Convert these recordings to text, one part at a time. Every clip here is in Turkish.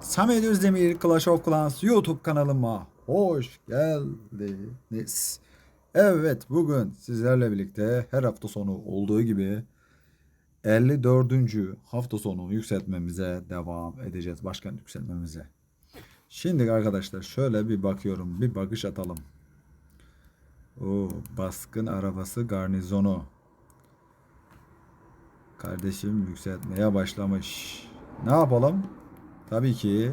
Samet Özdemir Clash of Clans YouTube kanalıma hoş geldiniz. Evet bugün sizlerle birlikte her hafta sonu olduğu gibi 54. hafta sonu yükseltmemize devam edeceğiz. Başkent yükseltmemize. Şimdi arkadaşlar şöyle bir bakıyorum. Bir bakış atalım. O baskın arabası garnizonu. Kardeşim yükseltmeye başlamış. Ne yapalım? Tabii ki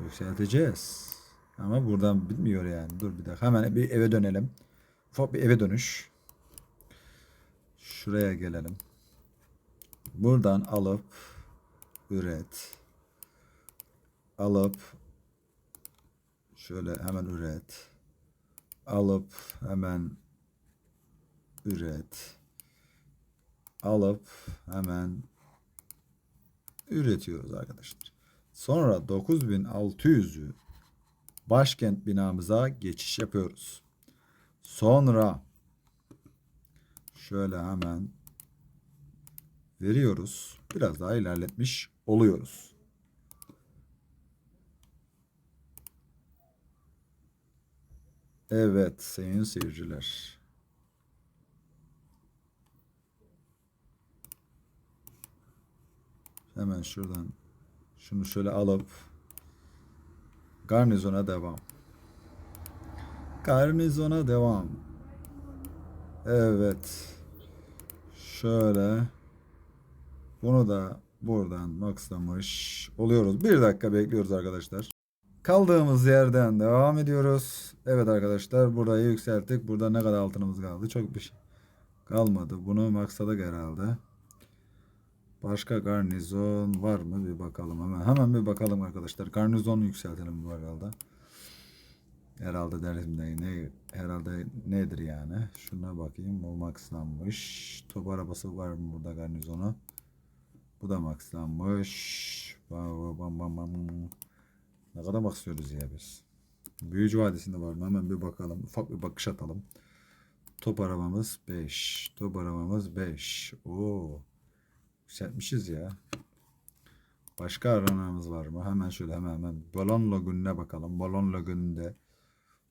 yükselteceğiz. Ama buradan bitmiyor yani. Dur bir dakika. Hemen bir eve dönelim. Ufak bir eve dönüş. Şuraya gelelim. Buradan alıp üret. Alıp şöyle hemen üret. Alıp hemen üret. Alıp hemen üretiyoruz arkadaşlar. Sonra 9600'ü başkent binamıza geçiş yapıyoruz. Sonra şöyle hemen veriyoruz. Biraz daha ilerletmiş oluyoruz. Evet sayın seyirciler. Hemen şuradan şunu şöyle alıp garnizona devam. Garnizona devam. Evet. Şöyle bunu da buradan maxlamış oluyoruz. Bir dakika bekliyoruz arkadaşlar. Kaldığımız yerden devam ediyoruz. Evet arkadaşlar burayı yükselttik. Burada ne kadar altınımız kaldı? Çok bir şey kalmadı. Bunu maxladık herhalde. Başka garnizon var mı? Bir bakalım hemen. Hemen bir bakalım arkadaşlar. Garnizon yükseltelim bu herhalde. Herhalde derim ne, herhalde nedir yani? Şuna bakayım. O maxlanmış. Top arabası var mı burada garnizona? Bu da maxlanmış. Bam bam bam bam. Ne kadar bakıyoruz ya biz. Büyücü Vadisi'nde var mı? Hemen bir bakalım. Ufak bir bakış atalım. Top arabamız 5. Top arabamız 5. Oo. Yükseltmişiz ya. Başka aranamız var mı? Hemen şöyle hemen hemen balon logününe bakalım. Balon logününde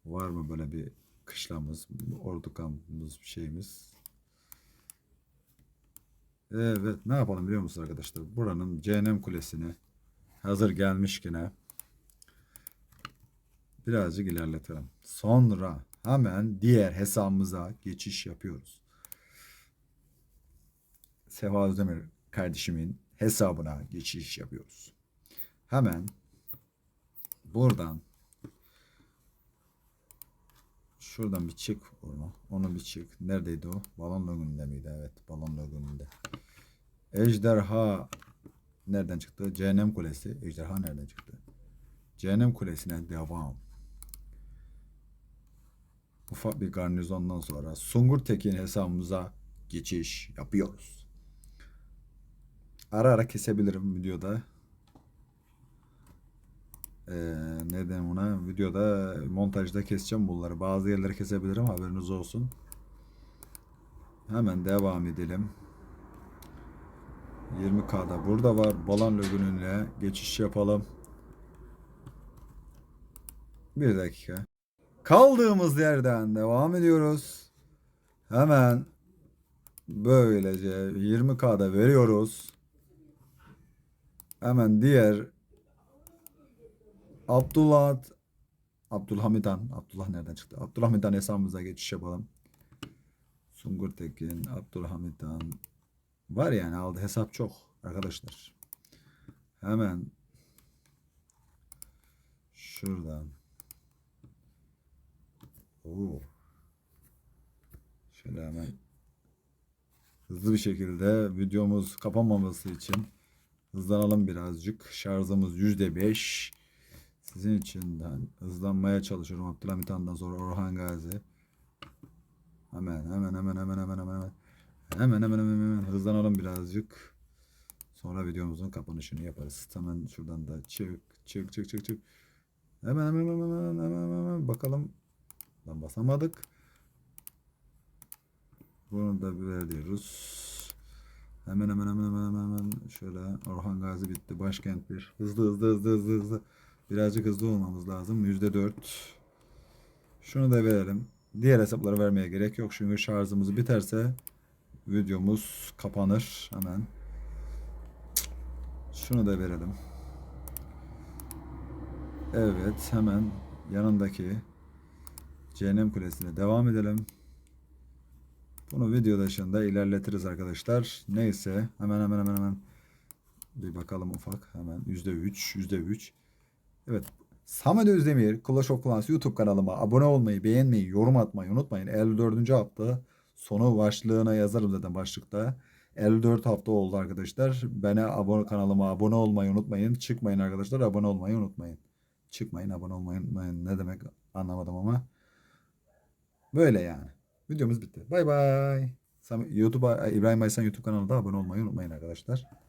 var mı böyle bir kışlamız, ordu kampımız, bir şeyimiz? Evet, ne yapalım biliyor musunuz arkadaşlar? Buranın cehennem kulesini hazır gelmişkine birazcık ilerletelim. Sonra hemen diğer hesabımıza geçiş yapıyoruz. Sefa Özdemir kardeşimin hesabına geçiş yapıyoruz. Hemen buradan şuradan bir çık onu. Onu bir çık. Neredeydi o? Balon logonunda mıydı? Evet, balon logonunda. Ejderha nereden çıktı? Cehennem Kulesi. Ejderha nereden çıktı? Cehennem Kulesi'ne devam. Ufak bir garnizondan sonra Sungur Tekin hesabımıza geçiş yapıyoruz. Ara ara kesebilirim videoda. Ee, neden ona? Videoda montajda keseceğim bunları. Bazı yerleri kesebilirim haberiniz olsun. Hemen devam edelim. 20K'da burada var. Balan lögününe geçiş yapalım. Bir dakika. Kaldığımız yerden devam ediyoruz. Hemen böylece 20K'da veriyoruz. Hemen diğer Abdullah Abdülhamidhan Abdullah nereden çıktı? Abdülhamidhan hesabımıza geçiş yapalım. Sungur Tekin, Abdülhamidhan var yani aldı hesap çok arkadaşlar. Hemen şuradan Oo. Şöyle hemen hızlı bir şekilde videomuz kapanmaması için hızlanalım birazcık. Şarjımız yüzde beş. Sizin için ben hızlanmaya çalışıyorum. Abdülhamit Han'dan sonra Orhan Gazi. Hemen hemen hemen hemen hemen hemen hemen. Hemen hemen hemen hızlanalım birazcık. Sonra videomuzun kapanışını yaparız. Hemen şuradan da çık çık çık çık çık. Hemen hemen hemen hemen hemen hemen, bakalım. Lan basamadık. Bunu da veriyoruz. Hemen hemen hemen hemen şöyle Orhan Gazi bitti. Başkent bir. Hızlı hızlı hızlı hızlı hızlı. Birazcık hızlı olmamız lazım. Yüzde dört. Şunu da verelim. Diğer hesapları vermeye gerek yok. Çünkü şarjımız biterse videomuz kapanır hemen. Şunu da verelim. Evet hemen yanındaki Cehennem Kulesi'ne devam edelim. Bunu video dışında ilerletiriz arkadaşlar. Neyse hemen hemen hemen hemen bir bakalım ufak hemen yüzde üç yüzde üç. Evet Samet Özdemir Clash of Clans YouTube kanalıma abone olmayı, beğenmeyi, yorum atmayı unutmayın. 54. hafta sonu başlığına yazarım zaten başlıkta. 54 hafta oldu arkadaşlar. Bana abone kanalıma abone olmayı unutmayın. Çıkmayın arkadaşlar abone olmayı unutmayın. Çıkmayın abone olmayı unutmayın. Ne demek anlamadım ama. Böyle yani. Videomuz bitti. Bay bay. YouTube'a İbrahim Aysan YouTube kanalına da abone olmayı unutmayın arkadaşlar.